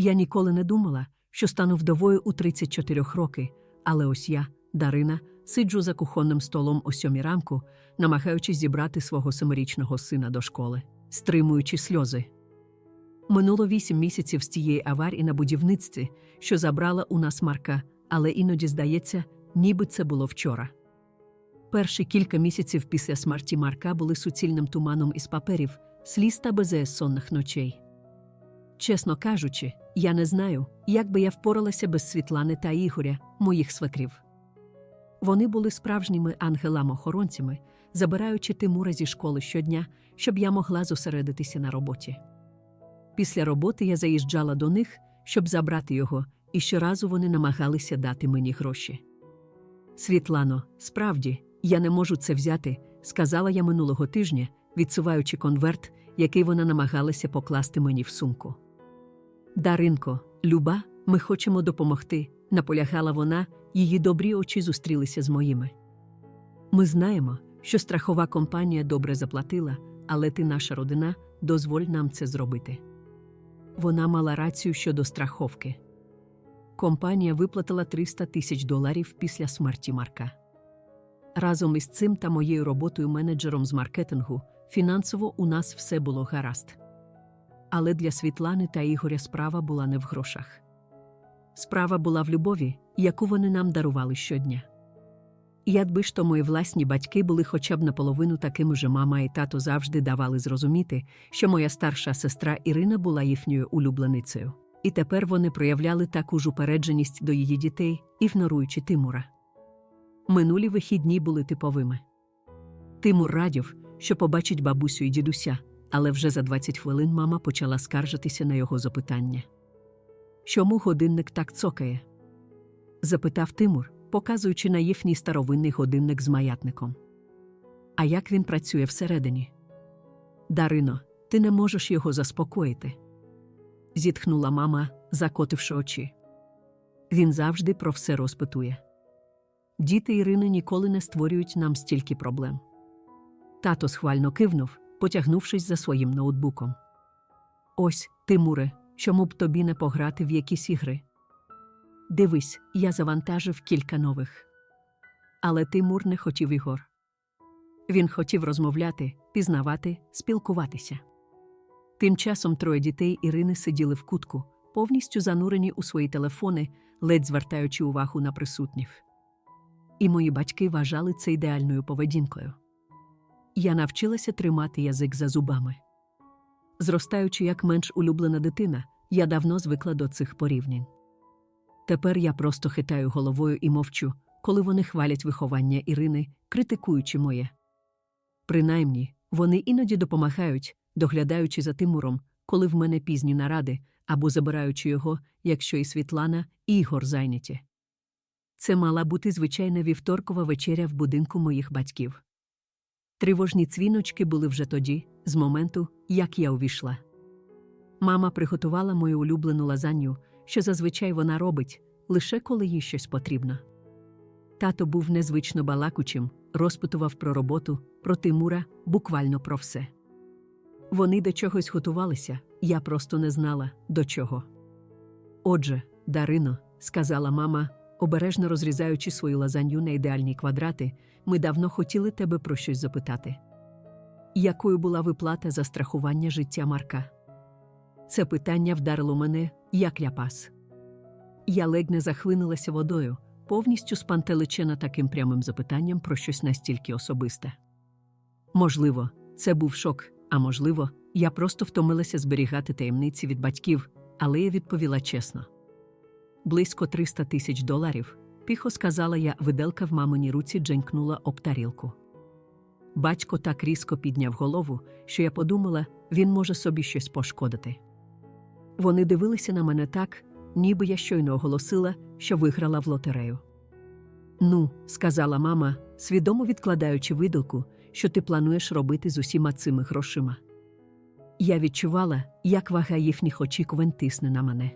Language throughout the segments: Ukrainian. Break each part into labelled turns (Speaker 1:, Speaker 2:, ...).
Speaker 1: Я ніколи не думала, що стану вдовою у 34 роки, але ось я, Дарина, сиджу за кухонним столом о сьомій ранку, намагаючись зібрати свого семирічного сина до школи, стримуючи сльози. Минуло вісім місяців з тієї аварії на будівництві, що забрала у нас Марка, але іноді здається, ніби це було вчора. Перші кілька місяців після смерті Марка були суцільним туманом із паперів, сліз та безсонних ночей. Чесно кажучи, я не знаю, як би я впоралася без Світлани та Ігоря, моїх свекрів. Вони були справжніми ангелами-охоронцями, забираючи Тимура зі школи щодня, щоб я могла зосередитися на роботі. Після роботи я заїжджала до них, щоб забрати його, і щоразу вони намагалися дати мені гроші. Світлано, справді, я не можу це взяти, сказала я минулого тижня, відсуваючи конверт, який вона намагалася покласти мені в сумку. Даринко, люба, ми хочемо допомогти, наполягала вона, її добрі очі зустрілися з моїми. Ми знаємо, що страхова компанія добре заплатила, але ти наша родина, дозволь нам це зробити. Вона мала рацію щодо страховки. Компанія виплатила 300 тисяч доларів після смерті Марка. Разом із цим та моєю роботою менеджером з маркетингу фінансово у нас все було гаразд. Але для Світлани та Ігоря справа була не в грошах. Справа була в любові, яку вони нам дарували щодня. Якби ж то мої власні батьки були хоча б наполовину такими же мама і тато завжди давали зрозуміти, що моя старша сестра Ірина була їхньою улюбленицею. І тепер вони проявляли таку ж упередженість до її дітей, ігноруючи Тимура. Минулі вихідні були типовими. Тимур радів, що побачить бабусю і дідуся, але вже за 20 хвилин мама почала скаржитися на його запитання. Чому годинник так цокає? запитав Тимур, показуючи на їхній старовинний годинник з маятником. А як він працює всередині? Дарино, ти не можеш його заспокоїти. зітхнула мама, закотивши очі. Він завжди про все розпитує. Діти Ірини ніколи не створюють нам стільки проблем. Тато схвально кивнув, потягнувшись за своїм ноутбуком. Ось, Тимуре, чому б тобі не пограти в якісь ігри? Дивись, я завантажив кілька нових. Але Тимур не хотів ігор. Він хотів розмовляти, пізнавати, спілкуватися. Тим часом троє дітей Ірини сиділи в кутку, повністю занурені у свої телефони, ледь звертаючи увагу на присутніх. І мої батьки вважали це ідеальною поведінкою. Я навчилася тримати язик за зубами. Зростаючи як менш улюблена дитина, я давно звикла до цих порівнянь. Тепер я просто хитаю головою і мовчу, коли вони хвалять виховання Ірини, критикуючи моє. Принаймні, вони іноді допомагають, доглядаючи за Тимуром, коли в мене пізні наради, або забираючи його, якщо і Світлана, і Ігор зайняті. Це мала бути звичайна вівторкова вечеря в будинку моїх батьків. Тривожні цвіночки були вже тоді, з моменту, як я увійшла. Мама приготувала мою улюблену лазанью, що зазвичай вона робить, лише коли їй щось потрібно. Тато був незвично балакучим, розпитував про роботу, про Тимура, буквально про все. Вони до чогось готувалися, я просто не знала, до чого. Отже, Дарино, сказала мама, обережно розрізаючи свою лазанью на ідеальні квадрати, ми давно хотіли тебе про щось запитати. Якою була виплата за страхування життя Марка? Це питання вдарило мене, як ляпас. Я ледь не захлинулася водою, повністю спантеличена таким прямим запитанням про щось настільки особисте. Можливо, це був шок, а можливо, я просто втомилася зберігати таємниці від батьків, але я відповіла чесно. Близько 300 тисяч доларів, піхо сказала я, виделка в маминій руці дженькнула об тарілку. Батько так різко підняв голову, що я подумала, він може собі щось пошкодити. Вони дивилися на мене так, ніби я щойно оголосила, що виграла в лотерею. Ну, сказала мама, свідомо відкладаючи видалку, що ти плануєш робити з усіма цими грошима. Я відчувала, як вага їхніх очікувань тисне на мене.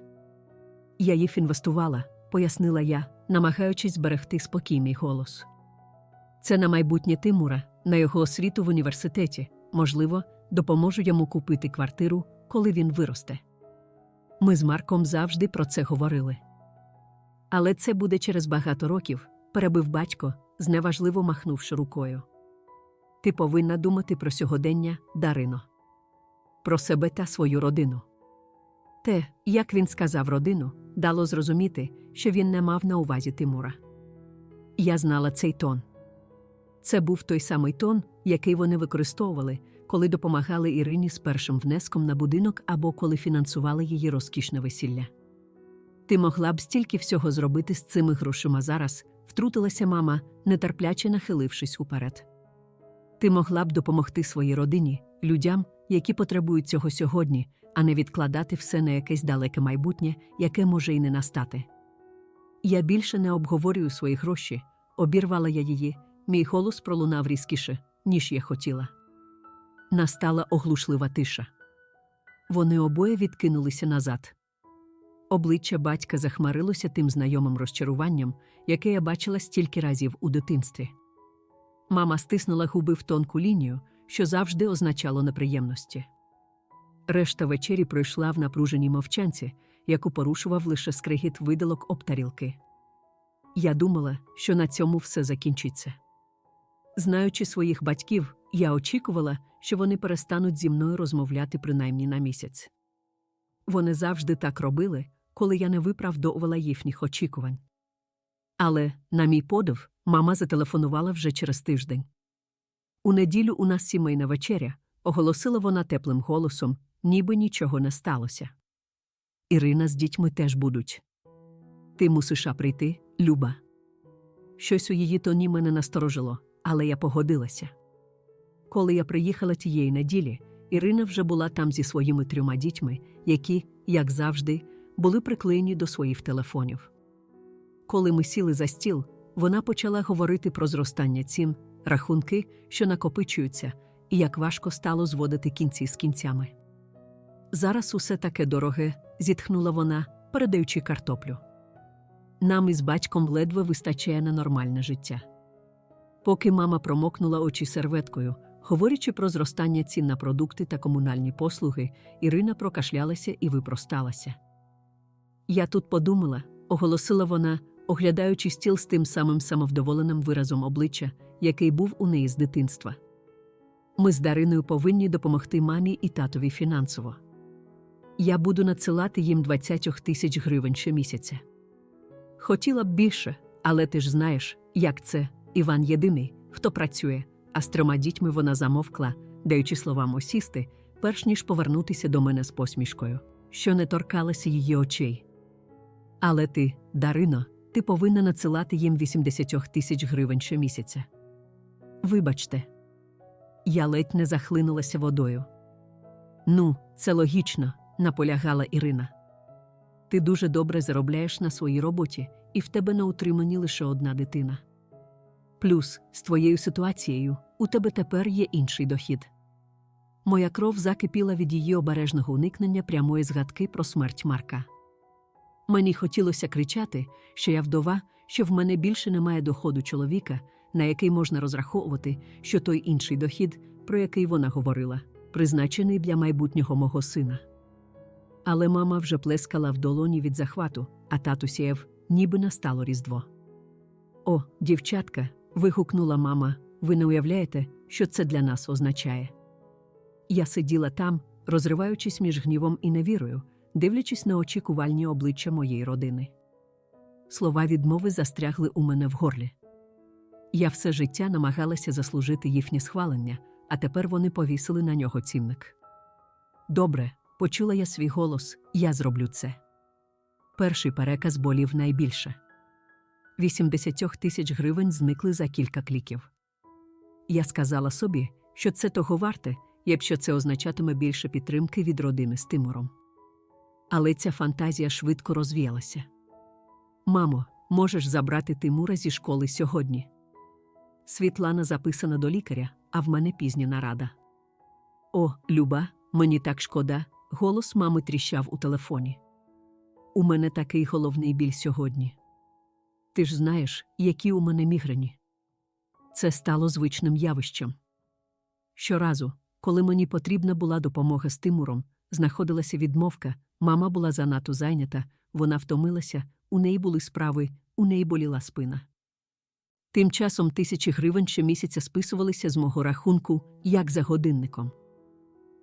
Speaker 1: Я їх інвестувала, пояснила я, намагаючись зберегти спокійний голос. Це на майбутнє Тимура, на його освіту в університеті, можливо, допоможу йому купити квартиру, коли він виросте. Ми з Марком завжди про це говорили. Але це буде через багато років, перебив батько, зневажливо махнувши рукою. Ти повинна думати про сьогодення, Дарино, про себе та свою родину. Те, як він сказав родину, дало зрозуміти, що він не мав на увазі Тимура. Я знала цей тон. Це був той самий тон, який вони використовували, коли допомагали Ірині з першим внеском на будинок або коли фінансували її розкішне весілля. Ти могла б стільки всього зробити з цими грошима зараз, втрутилася мама, нетерпляче нахилившись уперед. Ти могла б допомогти своїй родині, людям, які потребують цього сьогодні, а не відкладати все на якесь далеке майбутнє, яке може й не настати. Я більше не обговорюю свої гроші, обірвала я її, мій голос пролунав різкіше, ніж я хотіла. Настала оглушлива тиша. Вони обоє відкинулися назад. Обличчя батька захмарилося тим знайомим розчаруванням, яке я бачила стільки разів у дитинстві. Мама стиснула губи в тонку лінію, що завжди означало неприємності. Решта вечері пройшла в напруженій мовчанці, яку порушував лише скригіт видалок об тарілки. Я думала, що на цьому все закінчиться. Знаючи своїх батьків, я очікувала, що вони перестануть зі мною розмовляти принаймні на місяць. Вони завжди так робили, коли я не виправдовувала їхніх очікувань. Але, на мій подив, мама зателефонувала вже через тиждень. У неділю у нас сімейна вечеря, оголосила вона теплим голосом, ніби нічого не сталося. Ірина з дітьми теж будуть. Ти мусиш прийти, Люба. Щось у її тоні мене насторожило, але я погодилася. Коли я приїхала тієї неділі, Ірина вже була там зі своїми трьома дітьми, які, як завжди, були приклеєні до своїх телефонів. Коли ми сіли за стіл, вона почала говорити про зростання цін, рахунки, що накопичуються, і як важко стало зводити кінці з кінцями. Зараз усе таке дороге, зітхнула вона, передаючи картоплю. Нам із батьком ледве вистачає на нормальне життя. Поки мама промокнула очі серветкою, говорячи про зростання цін на продукти та комунальні послуги, Ірина прокашлялася і випросталася. Я тут подумала, оголосила вона, оглядаючи стіл з тим самим самовдоволеним виразом обличчя, який був у неї з дитинства. Ми з Дариною повинні допомогти мамі і татові фінансово. Я буду надсилати їм 20 тисяч гривень щомісяця. Хотіла б більше, але ти ж знаєш, як це Іван єдиний, хто працює, а з трьома дітьми вона замовкла, даючи словам осісти, перш ніж повернутися до мене з посмішкою, що не торкалася її очей. Але ти, Дарино, ти повинна надсилати їм 80 тисяч гривень щомісяця. Вибачте, я ледь не захлинулася водою. Ну, це логічно, наполягала Ірина. Ти дуже добре заробляєш на своїй роботі, і в тебе на утриманні лише одна дитина. Плюс, з твоєю ситуацією, у тебе тепер є інший дохід. Моя кров закипіла від її обережного уникнення прямої згадки про смерть Марка. Мені хотілося кричати, що я вдова, що в мене більше немає доходу чоловіка, на який можна розраховувати, що той інший дохід, про який вона говорила, призначений для майбутнього мого сина. Але мама вже плескала в долоні від захвату, а тату сіяв, ніби настало Різдво. О, дівчатка. вигукнула мама, ви не уявляєте, що це для нас означає. Я сиділа там, розриваючись між гнівом і невірою, дивлячись на очікувальні обличчя моєї родини. Слова відмови застрягли у мене в горлі. Я все життя намагалася заслужити їхнє схвалення, а тепер вони повісили на нього цінник. Добре, почула я свій голос, я зроблю це. Перший переказ болів найбільше. 80 тисяч гривень зникли за кілька кліків. Я сказала собі, що це того варте, якщо це означатиме більше підтримки від родини з Тимуром. Але ця фантазія швидко розвіялася. Мамо, можеш забрати Тимура зі школи сьогодні. Світлана записана до лікаря, а в мене пізня нарада. О, Люба, мені так шкода, голос мами тріщав у телефоні. У мене такий головний біль сьогодні. Ти ж знаєш, які у мене мігрені. Це стало звичним явищем. Щоразу, коли мені потрібна була допомога з Тимуром, знаходилася відмовка, Мама була занадто зайнята, вона втомилася, у неї були справи, у неї боліла спина. Тим часом тисячі гривень щомісяця списувалися з мого рахунку, як за годинником.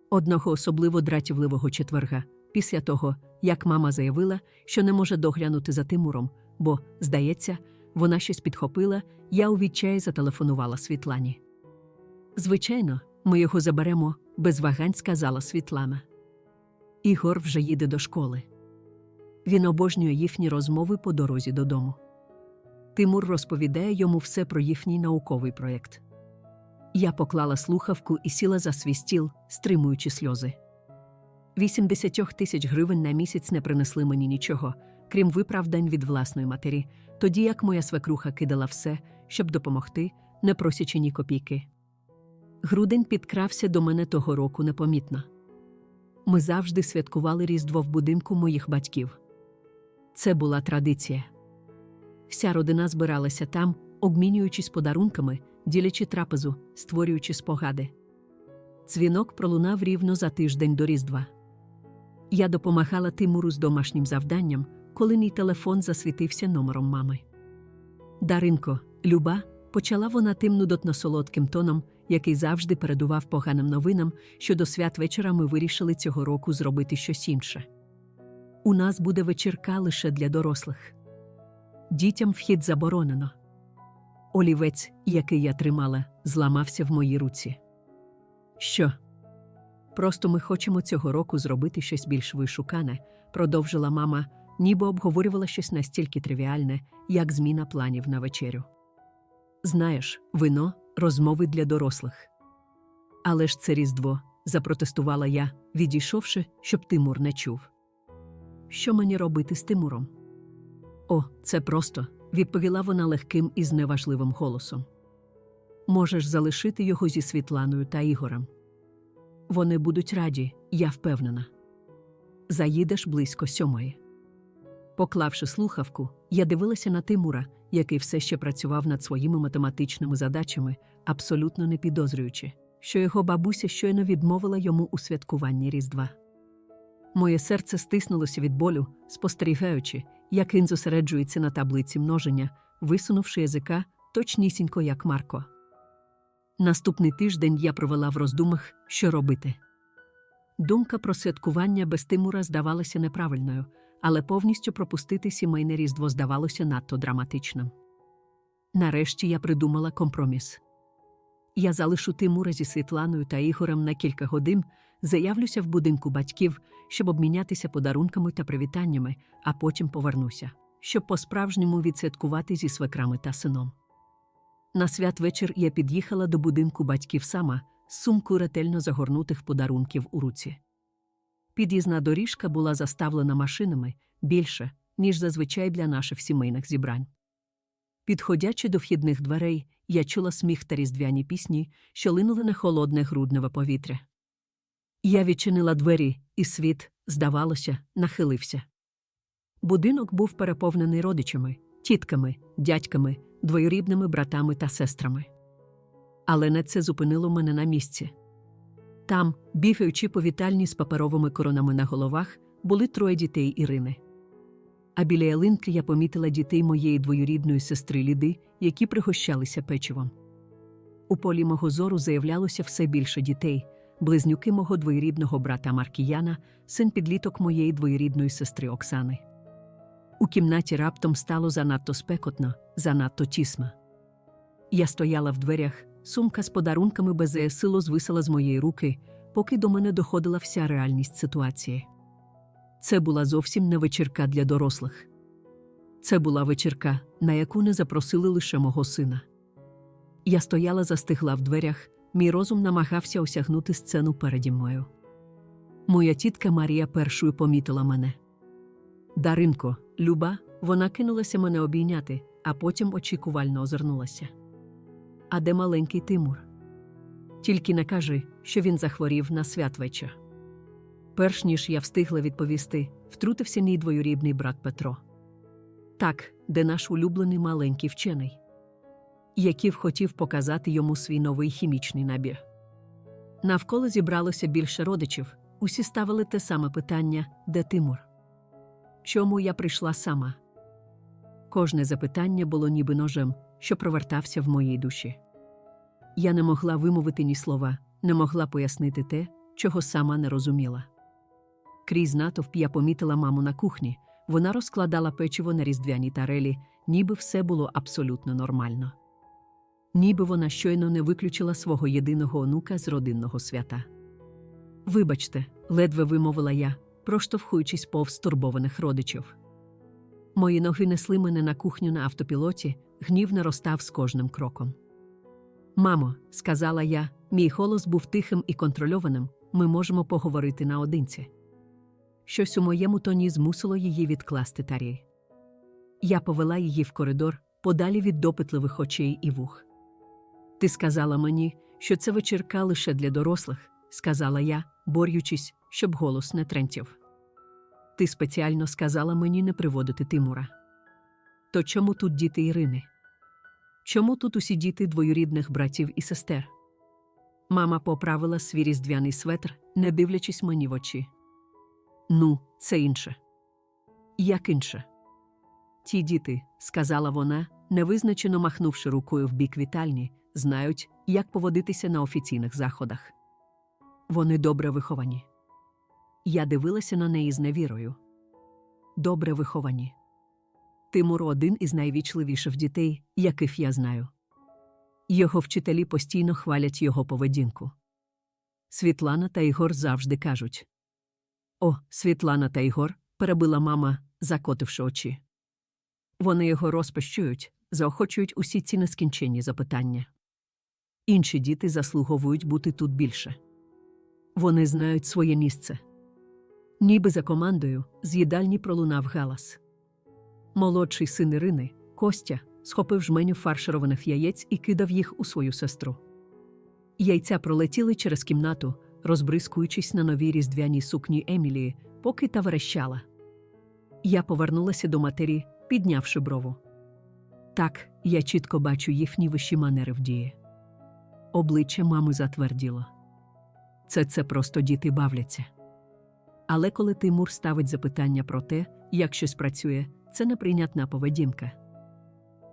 Speaker 1: Одного особливо дратівливого четверга, після того, як мама заявила, що не може доглянути за Тимуром, бо, здається, вона щось підхопила, я у відчаї зателефонувала Світлані. Звичайно, ми його заберемо, без вагань сказала Світлана. Ігор вже їде до школи. Він обожнює їхні розмови по дорозі додому. Тимур розповідає йому все про їхній науковий проєкт. Я поклала слухавку і сіла за свій стіл, стримуючи сльози. 80 тисяч гривень на місяць не принесли мені нічого, крім виправдань від власної матері, тоді як моя свекруха кидала все, щоб допомогти, не просячи ні копійки. Грудень підкрався до мене того року непомітно. Ми завжди святкували Різдво в будинку моїх батьків. Це була традиція. Вся родина збиралася там, обмінюючись подарунками, ділячи трапезу, створюючи спогади. Дзвінок пролунав рівно за тиждень до Різдва. Я допомагала Тимуру з домашнім завданням, коли мій телефон засвітився номером мами. Даринко, люба, почала вона тим нудотно солодким тоном, який завжди передував поганим новинам, що до святвечора ми вирішили цього року зробити щось інше. У нас буде вечірка лише для дорослих. Дітям вхід заборонено. Олівець, який я тримала, зламався в моїй руці. Що? Просто ми хочемо цього року зробити щось більш вишукане, продовжила мама, ніби обговорювала щось настільки тривіальне, як зміна планів на вечерю. Знаєш, вино розмови для дорослих. Але ж це Різдво, запротестувала я, відійшовши, щоб Тимур не чув. Що мені робити з Тимуром? О, це просто, відповіла вона легким і зневажливим голосом. Можеш залишити його зі Світланою та Ігорем. Вони будуть раді, я впевнена. Заїдеш близько сьомої. Поклавши слухавку, я дивилася на Тимура, який все ще працював над своїми математичними задачами, абсолютно не підозрюючи, що його бабуся щойно відмовила йому у святкуванні Різдва. Моє серце стиснулося від болю, спостерігаючи, як він зосереджується на таблиці множення, висунувши язика точнісінько, як Марко. Наступний тиждень я провела в роздумах, що робити. Думка про святкування без Тимура здавалася неправильною, але повністю пропустити сімейне різдво здавалося надто драматичним. Нарешті я придумала компроміс. Я залишу Тимура зі Світланою та Ігорем на кілька годин, заявлюся в будинку батьків, щоб обмінятися подарунками та привітаннями, а потім повернуся, щоб по-справжньому відсвяткувати зі свекрами та сином. На святвечір я під'їхала до будинку батьків сама, з сумкою ретельно загорнутих подарунків у руці. Під'їзна доріжка була заставлена машинами більше, ніж зазвичай для наших сімейних зібрань. Підходячи до вхідних дверей, я чула сміх та різдвяні пісні, що линули на холодне грудневе повітря. Я відчинила двері, і світ, здавалося, нахилився. Будинок був переповнений родичами, тітками, дядьками, двоюрідними братами та сестрами. Але не це зупинило мене на місці. Там, бігаючи по вітальні з паперовими коронами на головах, були троє дітей Ірини. А біля ялинки я помітила дітей моєї двоюрідної сестри Ліди, які пригощалися печивом. У полі мого зору заявлялося все більше дітей, близнюки мого двоюрідного брата Маркіяна, син підліток моєї двоюрідної сестри Оксани. У кімнаті раптом стало занадто спекотно, занадто тісно. Я стояла в дверях, сумка з подарунками без безсило звисала з моєї руки, поки до мене доходила вся реальність ситуації. Це була зовсім не вечірка для дорослих. Це була вечірка, на яку не запросили лише мого сина. Я стояла застигла в дверях, мій розум намагався осягнути сцену переді мною. Моя тітка Марія першою помітила мене. Даринко, люба, вона кинулася мене обійняти, а потім очікувально озирнулася. А де маленький Тимур? Тільки не кажи, що він захворів на святвечір. Перш ніж я встигла відповісти, втрутився мій двоюрідний брат Петро. Так, де наш улюблений маленький вчений, який хотів показати йому свій новий хімічний набір. Навколо зібралося більше родичів, Усі ставили те саме питання, де Тимур? Чому я прийшла сама? Кожне запитання було ніби ножем, що провертався в моїй душі. Я не могла вимовити ні слова, не могла пояснити те, чого сама не розуміла. Крізь натовп я помітила маму на кухні. Вона розкладала печиво на різдвяній тарелі, ніби все було абсолютно нормально. Ніби вона щойно не виключила свого єдиного онука з родинного свята. Вибачте, ледве вимовила я, проштовхуючись повз турбованих родичів. Мої ноги несли мене на кухню на автопілоті, гнів наростав з кожним кроком. Мамо, сказала я, мій голос був тихим і контрольованим, ми можемо поговорити наодинці. Щось у моєму тоні змусило її відкласти тарі. Я повела її в коридор, подалі від допитливих очей і вух. Ти сказала мені, що це вечірка лише для дорослих, сказала я, борючись, щоб голос не трентів. Ти спеціально сказала мені не приводити Тимура. То чому тут діти Ірини? Чому тут усі діти двоюрідних братів і сестер? Мама поправила свій різдвяний светр, не дивлячись мені в очі. Ну, це інше. Як інше? Ті діти, сказала вона, невизначено махнувши рукою в бік вітальні, знають, як поводитися на офіційних заходах. Вони добре виховані. Я дивилася на неї з невірою. Добре виховані. Тимур один із найвічливіших дітей, яких я знаю. Його вчителі постійно хвалять його поведінку. Світлана та Ігор завжди кажуть О, Світлана та Ігор, перебила мама, закотивши очі. Вони його розпещують, заохочують усі ці нескінченні запитання. Інші діти заслуговують бути тут більше. Вони знають своє місце. Ніби за командою з їдальні пролунав галас. Молодший син Ірини, Костя, схопив жменю фаршированих яєць і кидав їх у свою сестру. Яйця пролетіли через кімнату, розбризкуючись на новій різдвяній сукні Емілії, поки та верещала. Я повернулася до матері, піднявши брову. Так, я чітко бачу їхні вищі манери в дії. Обличчя мами затверділо. Це це просто діти бавляться. Але коли Тимур ставить запитання про те, як щось працює, це неприйнятна поведінка.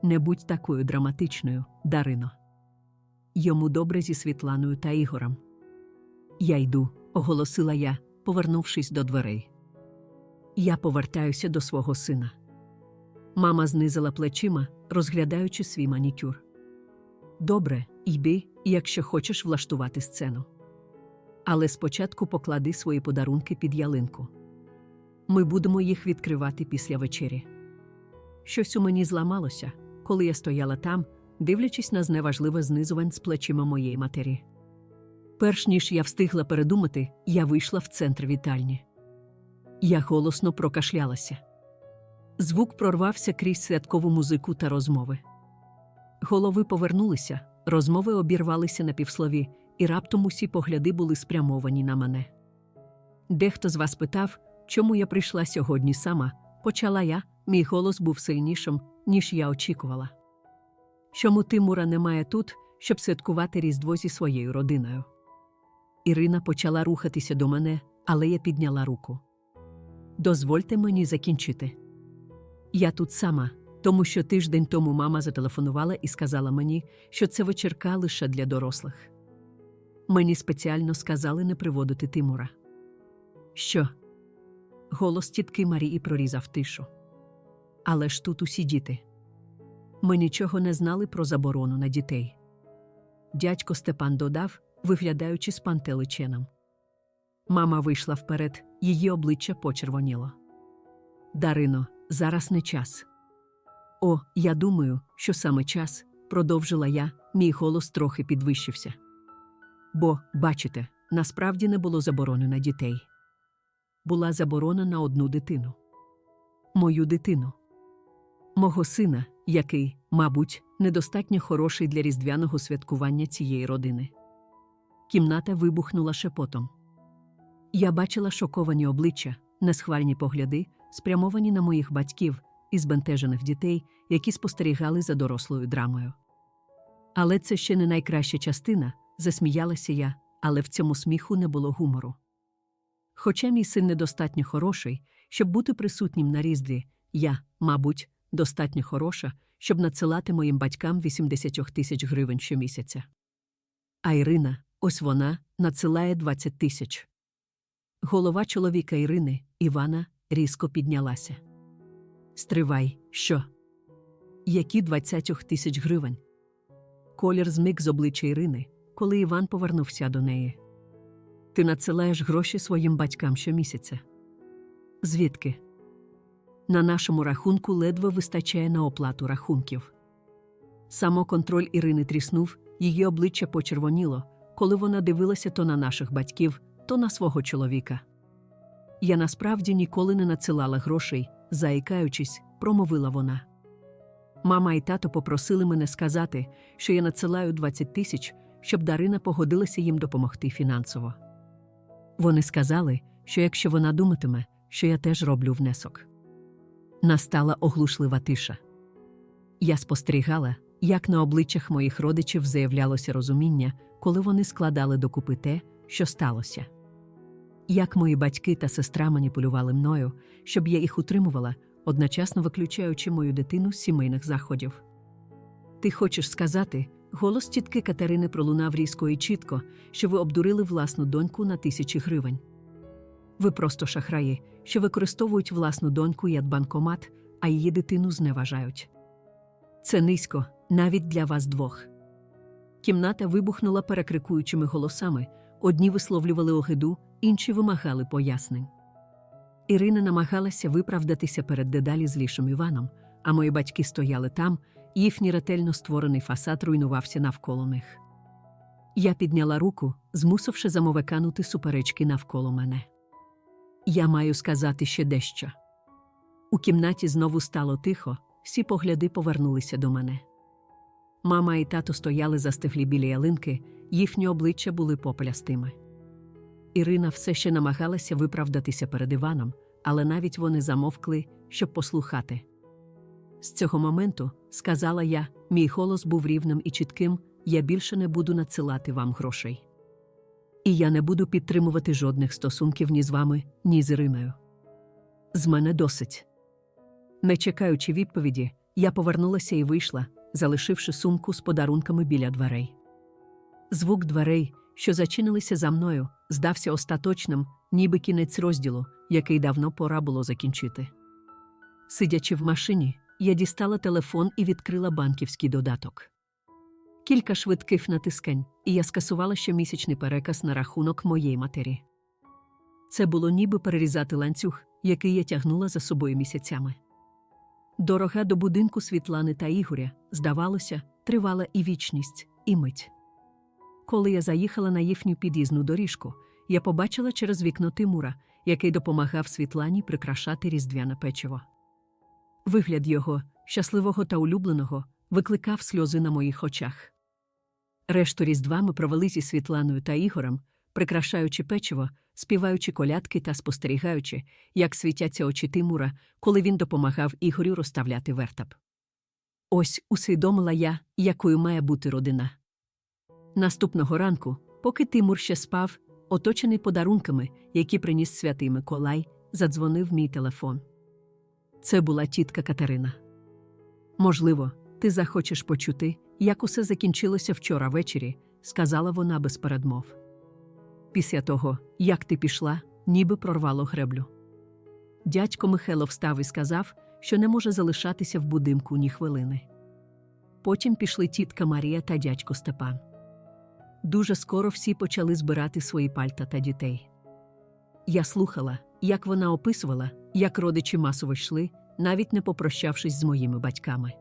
Speaker 1: Не будь такою драматичною, Дарино. Йому добре зі Світланою та Ігорем. Я йду, оголосила я, повернувшись до дверей. Я повертаюся до свого сина. Мама знизила плечима, розглядаючи свій манікюр. Добре, йди, якщо хочеш влаштувати сцену. Але спочатку поклади свої подарунки під ялинку. Ми будемо їх відкривати після вечері. Щось у мені зламалося, коли я стояла там, дивлячись на зневажливе знизувань з плечима моєї матері. Перш ніж я встигла передумати, я вийшла в центр вітальні. Я голосно прокашлялася. Звук прорвався крізь святкову музику та розмови. Голови повернулися, розмови обірвалися на півслові, і раптом усі погляди були спрямовані на мене. Дехто з вас питав, чому я прийшла сьогодні сама, почала я, мій голос був сильнішим, ніж я очікувала. Чому Тимура немає тут, щоб святкувати Різдво зі своєю родиною? Ірина почала рухатися до мене, але я підняла руку. Дозвольте мені закінчити. Я тут сама, тому що тиждень тому мама зателефонувала і сказала мені, що це вечірка лише для дорослих. Мені спеціально сказали не приводити Тимура. Що? Голос тітки Марії прорізав тишу. Але ж тут усі діти. Ми нічого не знали про заборону на дітей. Дядько Степан додав, виглядаючи спантеличеном. Мама вийшла вперед, її обличчя почервоніло. Дарино, зараз не час. О, я думаю, що саме час, продовжила я, мій голос трохи підвищився. Бо, бачите, насправді не було заборони на дітей. Була заборона на одну дитину. Мою дитину. Мого сина, який, мабуть, недостатньо хороший для різдвяного святкування цієї родини. Кімната вибухнула шепотом. Я бачила шоковані обличчя, несхвальні погляди, спрямовані на моїх батьків і збентежених дітей, які спостерігали за дорослою драмою. Але це ще не найкраща частина, засміялася я, але в цьому сміху не було гумору. Хоча мій син недостатньо хороший, щоб бути присутнім на різдві, я, мабуть, достатньо хороша, щоб надсилати моїм батькам 80 тисяч гривень щомісяця. А Ірина, ось вона, надсилає 20 тисяч. Голова чоловіка Ірини, Івана, різко піднялася. Стривай, що? Які 20 тисяч гривень? Колір змик з обличчя Ірини, коли Іван повернувся до неї. Ти надсилаєш гроші своїм батькам щомісяця. Звідки? На нашому рахунку ледве вистачає на оплату рахунків. Самоконтроль Ірини тріснув, її обличчя почервоніло, коли вона дивилася то на наших батьків, то на свого чоловіка. Я насправді ніколи не надсилала грошей, заїкаючись, промовила вона. Мама і тато попросили мене сказати, що я надсилаю 20 тисяч, щоб Дарина погодилася їм допомогти фінансово. Вони сказали, що якщо вона думатиме, що я теж роблю внесок. Настала оглушлива тиша. Я спостерігала, як на обличчях моїх родичів заявлялося розуміння, коли вони складали докупи те, що сталося. Як мої батьки та сестра маніпулювали мною, щоб я їх утримувала, одночасно виключаючи мою дитину з сімейних заходів. Ти хочеш сказати, голос тітки Катерини пролунав різко і чітко, що ви обдурили власну доньку на тисячі гривень. Ви просто шахраї, що використовують власну доньку як банкомат, а її дитину зневажають. Це низько, навіть для вас двох. Кімната вибухнула перекрикуючими голосами одні висловлювали огиду, інші вимагали пояснень. Ірина намагалася виправдатися перед дедалі злішим Іваном, а мої батьки стояли там, їхній ретельно створений фасад руйнувався навколо них. Я підняла руку, змусивши замовеканути суперечки навколо мене. Я маю сказати ще дещо. У кімнаті знову стало тихо, всі погляди повернулися до мене. Мама і тато стояли застиглі біля ялинки, їхні обличчя були попелястими. Ірина все ще намагалася виправдатися перед Іваном, але навіть вони замовкли, щоб послухати. З цього моменту, сказала я, мій голос був рівним і чітким, я більше не буду надсилати вам грошей. І я не буду підтримувати жодних стосунків ні з вами, ні з Іриною. З мене досить. Не чекаючи відповіді, я повернулася і вийшла, залишивши сумку з подарунками біля дверей. Звук дверей, що зачинилися за мною, здався остаточним, ніби кінець розділу, який давно пора було закінчити. Сидячи в машині, я дістала телефон і відкрила банківський додаток. Кілька швидких натискань, і я скасувала щомісячний переказ на рахунок моєї матері. Це було ніби перерізати ланцюг, який я тягнула за собою місяцями. Дорога до будинку Світлани та Ігоря, здавалося, тривала і вічність, і мить. Коли я заїхала на їхню під'їзну доріжку, я побачила через вікно Тимура, який допомагав Світлані прикрашати різдвяне печиво. Вигляд його, щасливого та улюбленого, викликав сльози на моїх очах. Решту різдва ми провели зі Світланою та Ігорем, прикрашаючи печиво, співаючи колядки та спостерігаючи, як світяться очі Тимура, коли він допомагав Ігорю розставляти вертап. Ось усвідомила я, якою має бути родина. Наступного ранку, поки Тимур ще спав, оточений подарунками, які приніс святий Миколай, задзвонив мій телефон. Це була тітка Катерина. Можливо, ти захочеш почути, як усе закінчилося вчора ввечері, сказала вона без передмов. Після того, як ти пішла, ніби прорвало греблю. Дядько Михайло встав і сказав, що не може залишатися в будинку ні хвилини. Потім пішли тітка Марія та дядько Степан. Дуже скоро всі почали збирати свої пальта та дітей. Я слухала, як вона описувала, як родичі масово йшли, навіть не попрощавшись з моїми батьками.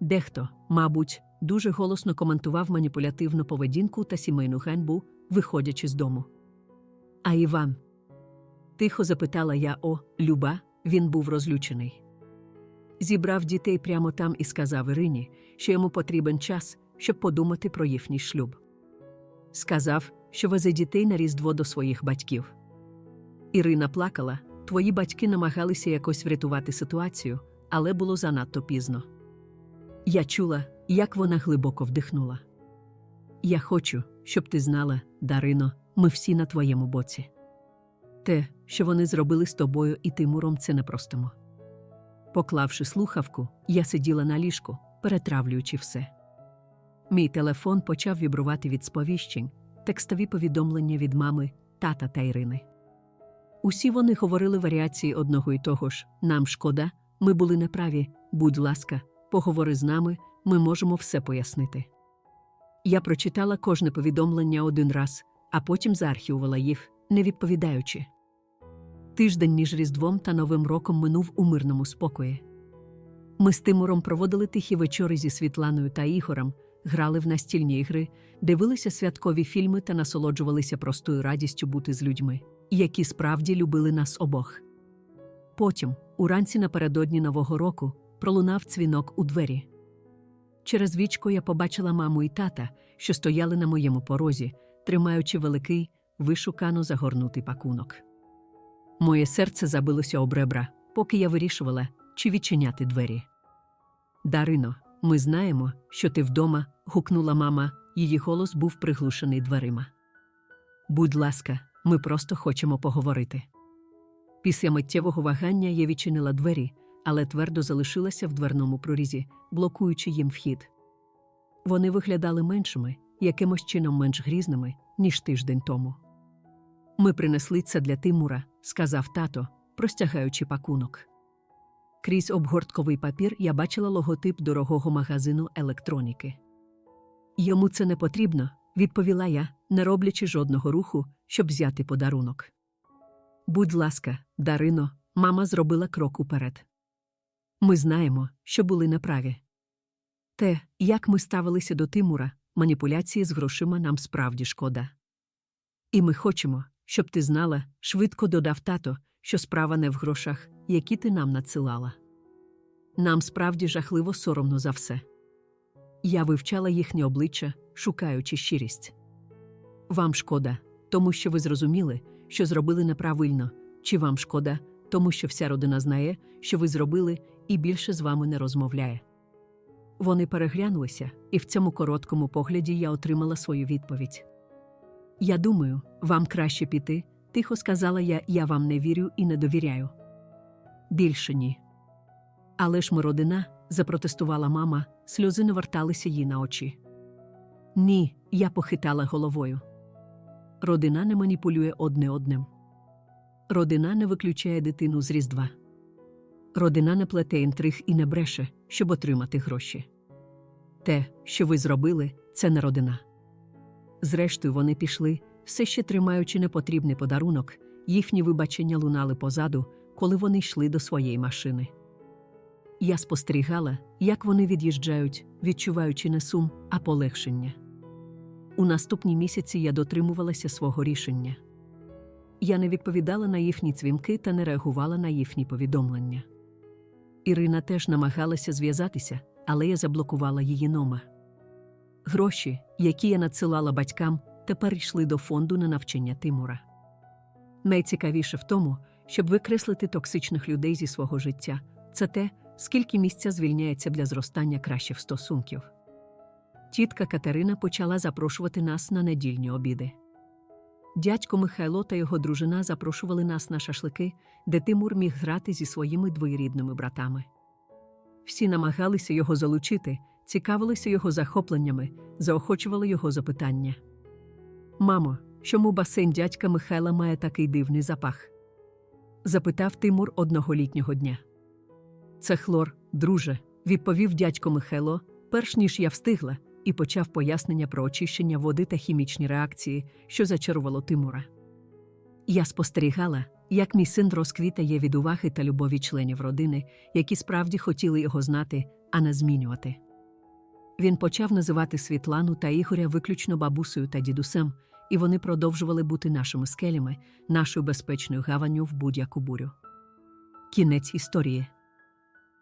Speaker 1: Дехто, мабуть, дуже голосно коментував маніпулятивну поведінку та сімейну ганьбу, виходячи з дому. А Іван? Тихо запитала я о, Люба, він був розлючений. Зібрав дітей прямо там і сказав Ірині, що йому потрібен час, щоб подумати про їхній шлюб. Сказав, що везе дітей на Різдво до своїх батьків. Ірина плакала, твої батьки намагалися якось врятувати ситуацію, але було занадто пізно. Я чула, як вона глибоко вдихнула. Я хочу, щоб ти знала, Дарино, ми всі на твоєму боці. Те, що вони зробили з тобою і Тимуром, це непростимо. Поклавши слухавку, я сиділа на ліжку, перетравлюючи все. Мій телефон почав вібрувати від сповіщень, текстові повідомлення від мами, тата та Ірини. Усі вони говорили варіації одного і того ж нам шкода, ми були неправі, будь ласка, поговори з нами, ми можемо все пояснити. Я прочитала кожне повідомлення один раз, а потім заархівувала їх, не відповідаючи. Тиждень між Різдвом та Новим роком минув у мирному спокої. Ми з Тимуром проводили тихі вечори зі Світланою та Ігорем, грали в настільні ігри, дивилися святкові фільми та насолоджувалися простою радістю бути з людьми, які справді любили нас обох. Потім, уранці напередодні Нового року, пролунав дзвінок у двері. Через вічко я побачила маму і тата, що стояли на моєму порозі, тримаючи великий, вишукано загорнутий пакунок. Моє серце забилося об ребра, поки я вирішувала, чи відчиняти двері. Дарино, ми знаємо, що ти вдома, гукнула мама, її голос був приглушений дверима. Будь ласка, ми просто хочемо поговорити. Після миттєвого вагання я відчинила двері, але твердо залишилася в дверному прорізі, блокуючи їм вхід. Вони виглядали меншими, якимось чином менш грізними, ніж тиждень тому. Ми принесли це для Тимура, сказав тато, простягаючи пакунок. Крізь обгортковий папір я бачила логотип дорогого магазину електроніки. Йому це не потрібно, відповіла я, не роблячи жодного руху, щоб взяти подарунок. Будь ласка, Дарино, мама зробила крок уперед. Ми знаємо, що були неправі. Те, як ми ставилися до Тимура, маніпуляції з грошима нам справді шкода. І ми хочемо, щоб ти знала, швидко додав тато, що справа не в грошах, які ти нам надсилала. Нам справді жахливо соромно за все. Я вивчала їхнє обличчя, шукаючи щирість. Вам шкода, тому що ви зрозуміли, що зробили неправильно, чи вам шкода, тому що вся родина знає, що ви зробили, і більше з вами не розмовляє. Вони переглянулися, і в цьому короткому погляді я отримала свою відповідь. Я думаю, вам краще піти, тихо сказала я, я вам не вірю і не довіряю. Більше ні. Але ж ми родина, запротестувала мама, сльози наверталися їй на очі. Ні, я похитала головою. Родина не маніпулює одне одним. Родина не виключає дитину з Різдва. Родина не плете інтриг і не бреше, щоб отримати гроші. Те, що ви зробили, це не родина. Зрештою, вони пішли, все ще тримаючи непотрібний подарунок, їхні вибачення лунали позаду, коли вони йшли до своєї машини. Я спостерігала, як вони від'їжджають, відчуваючи не сум, а полегшення. У наступні місяці я дотримувалася свого рішення. Я не відповідала на їхні дзвінки та не реагувала на їхні повідомлення. Ірина теж намагалася зв'язатися, але я заблокувала її номер. Гроші, які я надсилала батькам, тепер йшли до фонду на навчання Тимура. Найцікавіше в тому, щоб викреслити токсичних людей зі свого життя, це те, скільки місця звільняється для зростання кращих стосунків. Тітка Катерина почала запрошувати нас на недільні обіди. Дядько Михайло та його дружина запрошували нас на шашлики, де Тимур міг грати зі своїми двоюрідними братами. Всі намагалися його залучити, цікавилися його захопленнями, заохочували його запитання. Мамо, чому басейн дядька Михайла має такий дивний запах? Запитав Тимур одного літнього дня. Це хлор, друже, відповів дядько Михайло, перш ніж я встигла, і почав пояснення про очищення води та хімічні реакції, що зачарувало Тимура. Я спостерігала, як мій син розквітає від уваги та любові членів родини, які справді хотіли його знати, а не змінювати. Він почав називати Світлану та Ігоря виключно бабусею та дідусем, і вони продовжували бути нашими скелями, нашою безпечною гаванню в будь-яку бурю. Кінець історії.